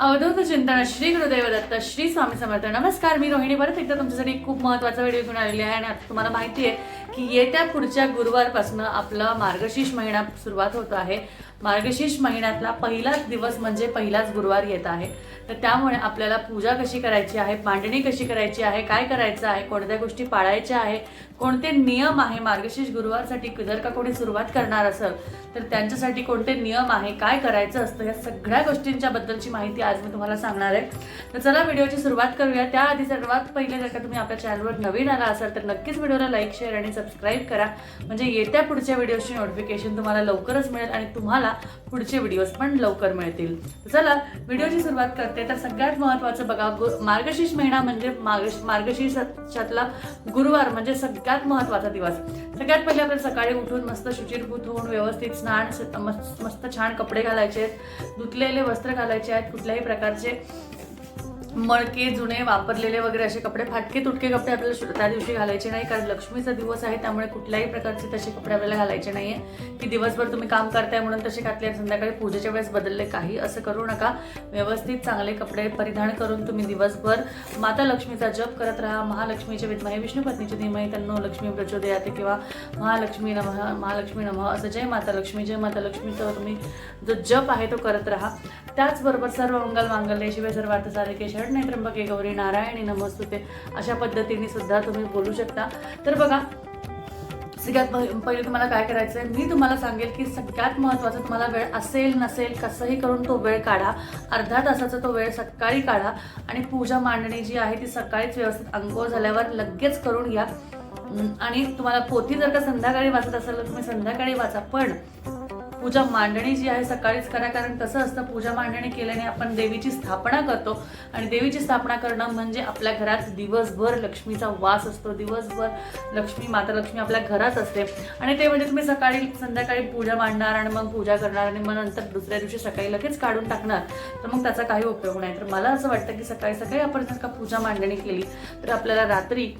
अवधूत चिंतन श्री गुरुदेव दत्त श्री स्वामी समर्थ. नमस्कार मी रोहिणी परत. एकदा तुमच्यासाठी खूप महत्त्वाचा व्हिडिओ घेऊन आलेली आहे आणि आता तुम्हाला माहिती आहे की येत्या पुढच्या गुरुवारपासून आपला मार्गशीर्ष महिना सुरुवात होत आहे. मार्गशीर्ष महिन्यातला पहिलाच दिवस म्हणजे पहिलाच गुरुवार येत आहे. तर त्यामुळे आपल्याला पूजा कशी करायची आहे मांडणी कशी करायची आहे काय करायचं आहे कोणत्या गोष्टी पाळायच्या आहे कोणते नियम आहे मार्गशीर्ष गुरुवारसाठी? जर का कोणी सुरुवात करणार असेल तर त्यांच्यासाठी कोणते नियम आहे काय करायचं असतं या सगळ्या गोष्टींच्या बद्दलची माहिती आज मी तुम्हाला सांगणार आहे. तर चला व्हिडिओची सुरुवात करूया. त्याआधी सर्वात पहिले जर का तुम्ही आपल्या चॅनलवर नवीन आला असाल तर नक्कीच व्हिडिओला लाईक शेअर आणि सबस्क्राईब करा. म्हणजे येत्या पुढच्या व्हिडिओची नोटिफिकेशन तुम्हाला लवकरच मिळेल आणि तुम्हाला पुढचे व्हिडिओज पण लवकर मिळतील. चला व्हिडिओची सुरुवात करते. तर सगळ्यात महत्त्वाचं बघा मार्गशीर्ष महिना म्हणजे मार्ग मार्गशीर्षातला गुरुवार म्हणजे सगळ्यात महत्त्वाचा दिवस. सगळ्यात पहिले आपल्याला सकाळी उठून मस्त शुचिरभूत होऊन व्यवस्थित स्नान मस्त मस्त छान कपडे घालायचे आहेत धुतलेले वस्त्र घालायचे आहेत कुठल्याही प्रकारचे मळके जुने वापरलेले वगैरे असे कपडे फाटके तुटके कपडे आपल्याला त्या दिवशी घालायचे नाही कारण लक्ष्मीचा दिवस आहे त्यामुळे कुठल्याही प्रकारचे तसे कपडे आपल्याला घालायचे नाहीये. की दिवसभर तुम्ही काम करताय म्हणून तसे घातले संध्याकाळी पूजेच्या वेळेस बदलले काही असं करू नका. व्यवस्थित चांगले कपडे परिधान करून तुम्ही दिवसभर माता लक्ष्मीचा जप करत राहा. महालक्ष्मीचे विद्महे विष्णू पत्नीचे धीमही त्यांना लक्ष्मी प्रचोदयाते किंवा महालक्ष्मी नमः महालक्ष्मी नमः असं जय माता लक्ष्मी जय माता लक्ष्मीचा तुम्ही जो जप आहे तो करत राहा. त्याचबरोबर सर्व मंगल मांगल्य शिवाय सर्वार्थ साधिके शरण नाही त्र्यंबके गौरी नारायणी नमस्तुते. अशा पद्धतीने सुद्धा तुम्ही बोलू शकता. तर बघा सगळ्यात पहि- पहिले तुम्हाला काय करायचं आहे मी तुम्हाला सांगेल की सगळ्यात महत्त्वाचा तुम्हाला वेळ असेल नसेल कसंही करून तो वेळ काढा. अर्धा तासाचा तो वेळ सकाळी काढा. आणि पूजा मांडणी जी आहे ती सकाळीच व्यवस्थित अंघोळ झाल्यावर लगेच करून घ्या. आणि तुम्हाला पोथी जर का संध्याकाळी वाचत असेल तर तुम्ही संध्याकाळी वाचा. पण पूजा मांडणी जी आहे सकाळीच करा कारण कसं असतं पूजा मांडणी केल्याने आपण देवीची स्थापना करतो. आणि देवीची स्थापना करणं म्हणजे आपल्या घरात दिवसभर लक्ष्मीचा वास असतो. दिवसभर लक्ष्मी माता लक्ष्मी आपल्या घरात असते. आणि ते म्हणजे तुम्ही सकाळी संध्याकाळी पूजा मांडणार आणि मग पूजा करणार आणि मग नंतर दुसऱ्या दिवशी सकाळी लगेच काढून टाकणार तर मग त्याचा काही उपयोग नाही. तर मला असं वाटतं की सकाळी सकाळी आपण जर का पूजा मांडणी केली तर आपल्याला रात्री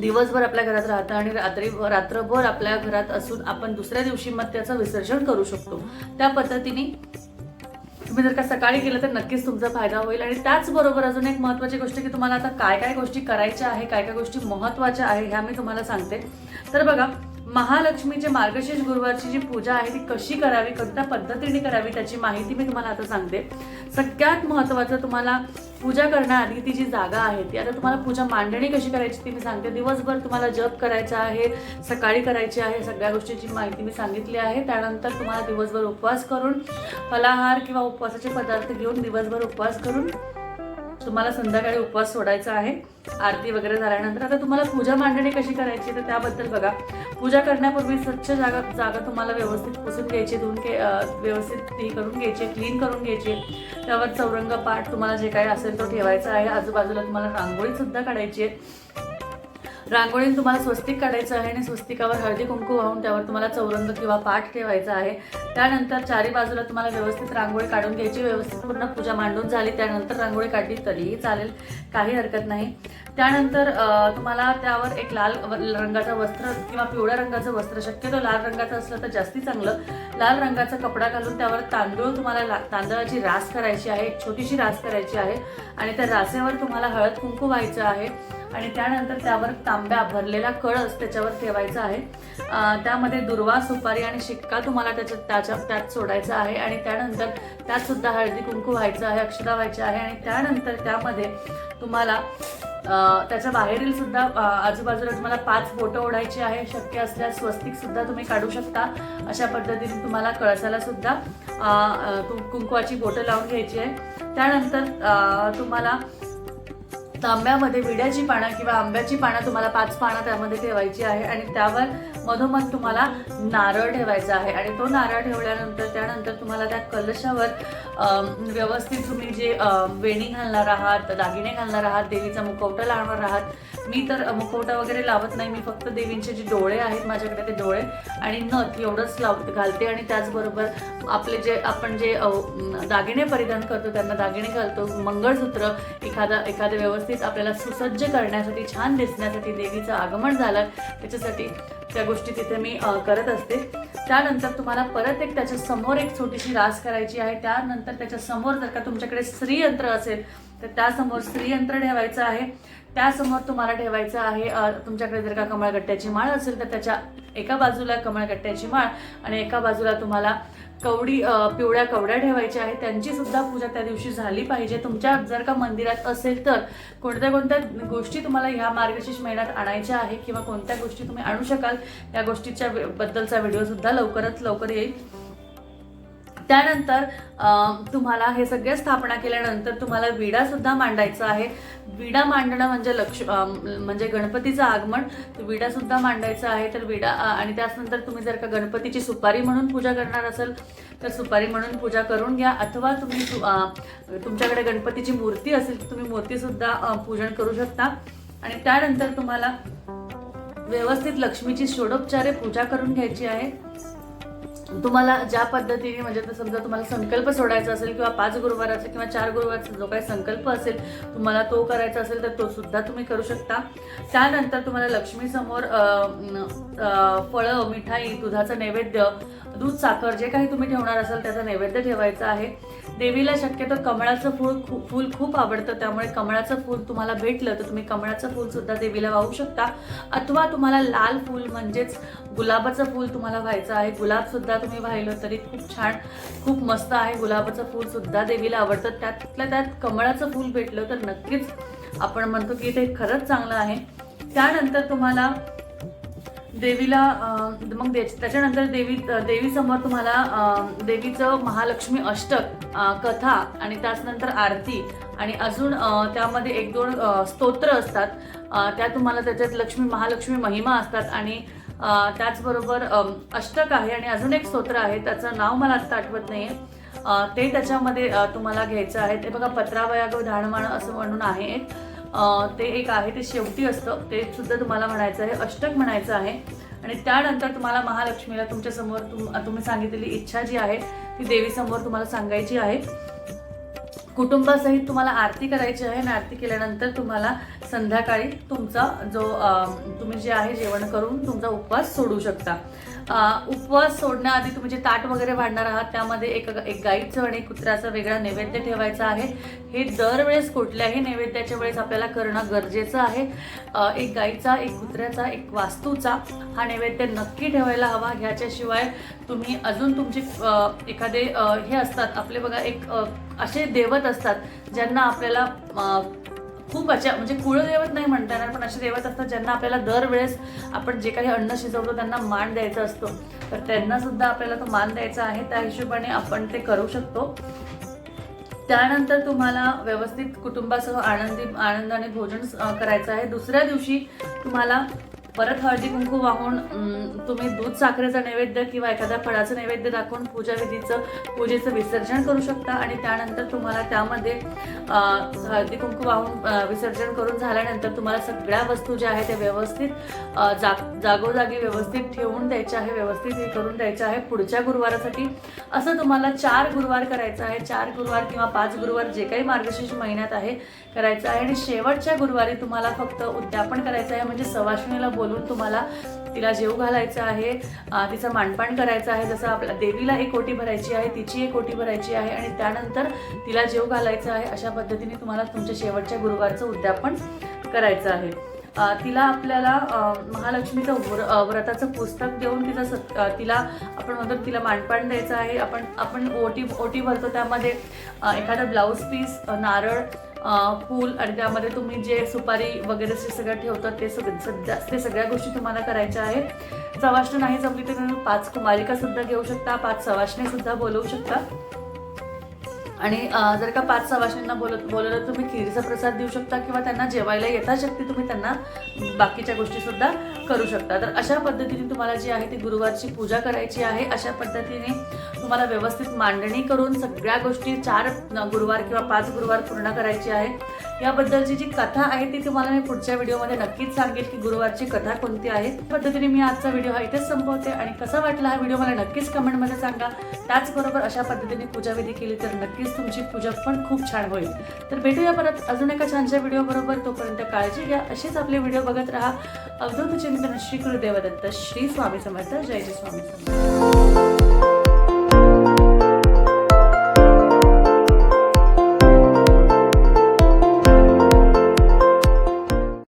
दिवसभर आपल्या घरात राहतं आणि रात्री रात्रभर आपल्या घरात असून आपण दुसऱ्या दिवशी मग त्याचं विसर्जन करू शकतो. त्या पद्धतीने तुम्ही जर का सकाळी केलं तर नक्कीच तुमचा फायदा होईल. आणि त्याचबरोबर अजून एक महत्त्वाची गोष्ट की तुम्हाला आता काय काय गोष्टी करायच्या आहे काय काय गोष्टी महत्त्वाच्या आहे ह्या मी तुम्हाला सांगते. तर बघा महालक्ष्मीचे मार्गशीर्ष गुरुवारची जी पूजा आहे ती कशी करावी कोणत्या पद्धतीने करावी त्याची माहिती मी तुम्हाला आता सांगते. सगळ्यात महत्त्वाचं तुम्हाला पूजा करण्याआधी ती जी जागा आहे ती. आता तुम्हाला पूजा मांडणी कशी करायची ती मी सांगते. दिवसभर तुम्हाला जप करायचा आहे सकाळी करायची आहे सगळ्या गोष्टीची माहिती मी सांगितली आहे. त्यानंतर तुम्हाला दिवसभर उपवास करून फलाहार किंवा उपवासाचे पदार्थ घेऊन दिवसभर उपवास करून तुम्हाला संध्याकाळी उपवास सोडायचा आहे. आरती वगैरे झाल्यानंतर आता तुम्हाला पूजा मांडणी कशी करायची तर त्याबद्दल बघा. पूजा करण्यापूर्वी स्वच्छ जागा जागा तुम्हाला व्यवस्थित पुसून घ्यायची धुवून घे व्यवस्थित ती करून घ्यायची क्लीन करून घ्यायची. त्यावर चौरंग पाठ तुम्हाला जे काही असेल तो ठेवायचा आहे. आजूबाजूला तुम्हाला रांगोळीसुद्धा काढायची आहे. रांगोळीने तुम्हाला स्वस्तिक काढायचं आहे आणि स्वस्तिकावर हळदी कुंकू वाहून त्यावर तुम्हाला चौरंग किंवा पाठ ठेवायचा आहे. त्यानंतर चारी बाजूला तुम्हाला व्यवस्थित रांगोळी काढून घ्यायची. व्यवस्थित पूर्ण पूजा मांडून झाली. त्यानंतर रांगोळी काढली तरीही चालेल. काही हरकत नाही. त्यानंतर तुम्हाला त्यावर एक लाल रंगाचं वस्त्र किंवा पिवळ्या रंगाचं वस्त्र शक्यतो लाल रंगाचं असलं तर जास्ती चांगलं. लाल रंगाचा कपडा घालून त्यावर तांदूळ तुम्हाला ला- तांदळाची रास करायची आहे. एक छोटीशी रास करायची आहे. आणि त्या रासेवर तुम्हाला हळद कुंकू व्हायचं आहे. आणि त्यानंतर त्यावर तांब्या भरलेला कळस त्याच्यावर ठेवायचा आहे. त्यामध्ये दुर्वा सुपारी आणि शिक्का तुम्हाला त्याच्यात त्याच्या त्यात सोडायचा आहे. आणि त्यानंतर त्यात सुद्धा हळदी कुंकू व्हायचं आहे अक्षता व्हायच्या आहे. आणि त्यानंतर त्यामध्ये तुम्हाला त्याच्या बाहेरील सुद्धा आजूबाजूला तुम्हाला पाच बोटं ओढायची आहे. शक्य असल्यास स्वस्तिक सुद्धा तुम्ही काढू शकता. अशा पद्धतीने तुम्हाला कळसाला सुद्धा कुंकवाची बोटं लावून घ्यायची आहे. त्यानंतर तुम्हाला तर आंब्यामध्ये विड्याची पानं किंवा आंब्याची पानं तुम्हाला पाच पानं त्यामध्ये ठेवायची आहे आणि त्यावर मधोमध तुम्हाला नारळ ठेवायचा आहे. आणि तो नारळ ठेवल्यानंतर त्यानंतर तुम्हाला त्या कलशावर व्यवस्थित तुम्ही जे वेणी घालणार आहात दागिने घालणार आहात देवीचा मुखवटा लावणार आहात. मी तर मुखवटा वगैरे लावत नाही. मी फक्त देवींचे जे डोळे आहेत माझ्याकडे ते डोळे आणि नथ एवढंच लाव घालते आणि त्याचबरोबर आपले जे आपण जे दागिने परिधान करतो त्यांना दागिने घालतो. मंगळसूत्र एखादा एखादं व्यवस्थित आपल्याला सुसज्ज करण्यासाठी छान दिसण्यासाठी देवीचं आगमन झालं. त्याच्यासाठी त्या गोष्टी तिथे मी करत असते. त्यानंतर तुम्हाला परत एक त्याच्यासमोर एक छोटीशी रास करायची आहे. त्यानंतर त्याच्यासमोर जर का तुमच्याकडे स्त्रीयंत्र असेल तर त्यासमोर स्त्रीयंत्र ठेवायचं आहे. त्यासमोर तुम्हाला ठेवायचं आहे तुमच्याकडे जर का कमळगट्ट्याची माळ असेल तर त्याच्या एका बाजूला कमळगट्ट्याची माळ आणि एका बाजूला तुम्हाला कवडी पिवळ्या कवड्या ठेवायच्या आहेत. त्यांची सुद्धा पूजा त्या दिवशी झाली पाहिजे. तुमच्या जर का मंदिरात असेल तर कोणत्या कोणत्या गोष्टी तुम्हाला ह्या मार्गशीर्ष महिन्यात आणायच्या आहे किंवा कोणत्या गोष्टी तुम्ही आणू शकाल त्या गोष्टीच्या बद्दलचा व्हिडिओ सुद्धा लवकरात लवकर येईल. त्यानंतर तुम्हाला हे सगळे स्थापना केल्यानंतर तुम्हाला विडा सुद्धा मांडायचा आहे. विडा मांडणं म्हणजे लक्ष म्हणजे गणपतीचं आगमन तर विडा सुद्धा मांडायचा आहे. तर विडा आणि त्यानंतर तुम्ही जर का गणपतीची सुपारी म्हणून पूजा करणार असाल तर सुपारी म्हणून पूजा करून घ्या. अथवा तुम्ही सु- तुमच्याकडे गणपतीची मूर्ती असेल तर तुम्ही मूर्तीसुद्धा पूजन करू शकता. आणि त्यानंतर तुम्हाला व्यवस्थित लक्ष्मीची षोडोपचारे पूजा करून घ्यायची आहे. तुम्हाला ज्या पद्धतीने म्हणजे तर समजा तुम्हाला संकल्प सोडायचा असेल किंवा पाच गुरुवाराचा किंवा चार गुरुवारचा जो काही संकल्प असेल तुम्हाला तो करायचा असेल तर तो सुद्धा तुम्ही करू शकता. त्यानंतर तुम्हाला लक्ष्मीसमोर फळं मिठाई दुधाचं नैवेद्य दूध साखर जे काही तुम्ही ठेवणार असाल त्याचा नैवेद्य ठेवायचा आहे. देवीला शक्यतो कमळाचं फूल खूप फूल खूप आवडतं. त्यामुळे कमळाचं फूल तुम्हाला भेटलं तर तुम्ही कमळाचं फूलसुद्धा देवीला वाहू शकता. अथवा तुम्हाला लाल फूल म्हणजेच गुलाबाचं फूल तुम्हाला व्हायचं आहे. गुलाबसुद्धा तुम्ही वाहिलं तरी खूप छान खूप मस्त आहे. गुलाबाचं फूलसुद्धा देवीला आवडतं. त्यातल्या त्यात कमळाचं फूल भेटलं तर नक्कीच आपण म्हणतो की ते खरंच चांगलं आहे. त्यानंतर तुम्हाला देवीला मग दे- त्याच्यानंतर देवी देवीसमोर तुम्हाला देवीचं महालक्ष्मी अष्टक कथा आणि त्याचनंतर आरती आणि अजून त्यामध्ये एक दोन स्तोत्र असतात. त्या तुम्हाला त्याच्यात लक्ष्मी महालक्ष्मी महिमा असतात आणि त्याचबरोबर अष्टक आहे आणि अजून एक स्तोत्र आहे. त्याचं नाव मला आत्ता आठवत नाहीये. ते त्याच्यामध्ये तुम्हाला घ्यायचं आहे. ते बघा पत्रावया गो धाणमाण असं म्हणून आहे. एक ते एक आहे ते शेवटी असतं. ते सुद्धा तुम्हाला म्हणायचं आहे अष्टक म्हणायचं आहे. आणि त्यानंतर तुम्हाला महालक्ष्मीला तुमच्यासमोर तुम तुम्ही सांगितलेली इच्छा जी आहे ती देवीसमोर तुम्हाला सांगायची आहे. कुटुंबासहित तुम्हाला आरती करायची आहे आणि आरती केल्यानंतर तुम्हाला संध्याकाळी तुमचा जो तुम्ही जे आहे जेवण करून तुमचा उपवास सोडू शकता. उपवास सोडण्याआधी तुम्ही जे ताट वगैरे वाढणार आहात त्यामध्ये एक एक गाईचं आणि एक कुत्र्याचा वेगळा नैवेद्य ठेवायचा आहे. हे दरवेळेस कुठल्याही नैवेद्याच्या वेळेस आपल्याला करणं गरजेचं आहे. एक गाईचा एक कुत्र्याचा एक वास्तूचा हा नैवेद्य नक्की ठेवायला हवा. ह्याच्याशिवाय तुम्ही अजून तुमचे एखादे हे असतात आपले बघा एक असे देवत असतात ज्यांना आपल्याला खूप अशा म्हणजे कुळदेवत नाही म्हणता येणार पण असे देवत असतात ज्यांना आपल्याला दरवेळेस आपण जे काही अन्न शिजवतो त्यांना मान द्यायचा असतो. तर त्यांना सुद्धा आपल्याला तो मान द्यायचा आहे. त्या हिशोबाने आपण ते करू शकतो. त्यानंतर तुम्हाला व्यवस्थित कुटुंबासह आनंदी आनंदाने भोजन करायचं आहे. दुसऱ्या दिवशी तुम्हाला परत हळदी कुंकू वाहून तुम्ही दूध साखरेचा नैवेद्य किंवा एखाद्या फळाचं नैवेद्य दाखवून पूजाविधीचं पूजेचं विसर्जन करू शकता. आणि त्यानंतर तुम्हाला त्यामध्ये हळदी कुंकू वाहून विसर्जन करून झाल्यानंतर तुम्हाला सगळ्या वस्तू ज्या आहेत त्या व्यवस्थित जाग जागोजागी व्यवस्थित ठेवून द्यायच्या आहे व्यवस्थित हे करून द्यायचं आहे पुढच्या गुरुवारासाठी. असं तुम्हाला चार गुरुवार करायचं आहे. चार गुरुवार किंवा पाच गुरुवार जे काही मार्गशीर्ष महिन्यात आहे करायचं आहे. आणि शेवटच्या गुरुवारी तुम्हाला फक्त उद्यापन करायचं आहे. म्हणजे सवाशिणीला बोलून तुम्हाला तिला जेव घालायचं आहे तिचं मांडपाण करायचं आहे. जसं आपल्या देवीला एक ओटी भरायची आहे तिची एक ओटी भरायची आहे आणि त्यानंतर तिला जेव घालायचं आहे अशा पद्धतीने तुम्हाला तुमच्या शेवटच्या गुरुवारचं उद्यापन करायचं आहे. तिला आपल्याला महालक्ष्मीचं व्र व्रताचं पुस्तक देऊन तिचा सत् तिला आपण म्हणतो तिला मांडपाण द्यायचं आहे. आपण आपण ओटी ओटी भरतो त्यामध्ये एखादा ब्लाऊज पीस नारळ पूल फूल आणि त्यामध्ये तुम्ही जे सुपारी वगैरे जे सगळं ठेवतात ते सगळं सध्या ते सगळ्या गोष्टी तुम्हाला करायच्या आहेत. सवाष्ण नाही जमली तर तुम्ही पाच कुमारिकासुद्धा घेऊ शकता पाच सवाष्णेसुद्धा बोलवू शकता. आणि जर का पाच सवाष्णींना बोलत बोलवलं तर तुम्ही खीरचा प्रसाद देऊ शकता किंवा त्यांना जेवायला येता शक्ती तुम्ही त्यांना बाकीच्या गोष्टीसुद्धा करू शकता. तर अशा पद्धतीने तुम्हाला जी आहे ती गुरुवारची पूजा करायची आहे. अशा पद्धतीने तुम्हाला व्यवस्थित मांडणी करून सगळ्या गोष्टी चार गुरुवार किंवा पाच गुरुवार पूर्ण करायची आहे. याबद्दलची जी कथा आहे ती तुम्हाला मी पुढच्या व्हिडिओमध्ये नक्कीच सांगेल की गुरुवारची कथा कोणती आहे. त्या पद्धतीने मी आजचा व्हिडिओ हा इथेच संपवते आणि कसा वाटला हा व्हिडिओ मला नक्कीच कमेंटमध्ये सांगा. त्याचबरोबर अशा पद्धतीने पूजाविधी केली तर नक्कीच तुमची पूजा पण खूप छान होईल. तर भेटूया परत अजून एका छानशा व्हिडिओबरोबर तोपर्यंत काळजी घ्या. असेच आपले व्हिडिओ बघत राहा. अवधूत चिंतन श्री गुरुदेवदत्त श्री स्वामी समर्थ. जय जय स्वामी समर्थ.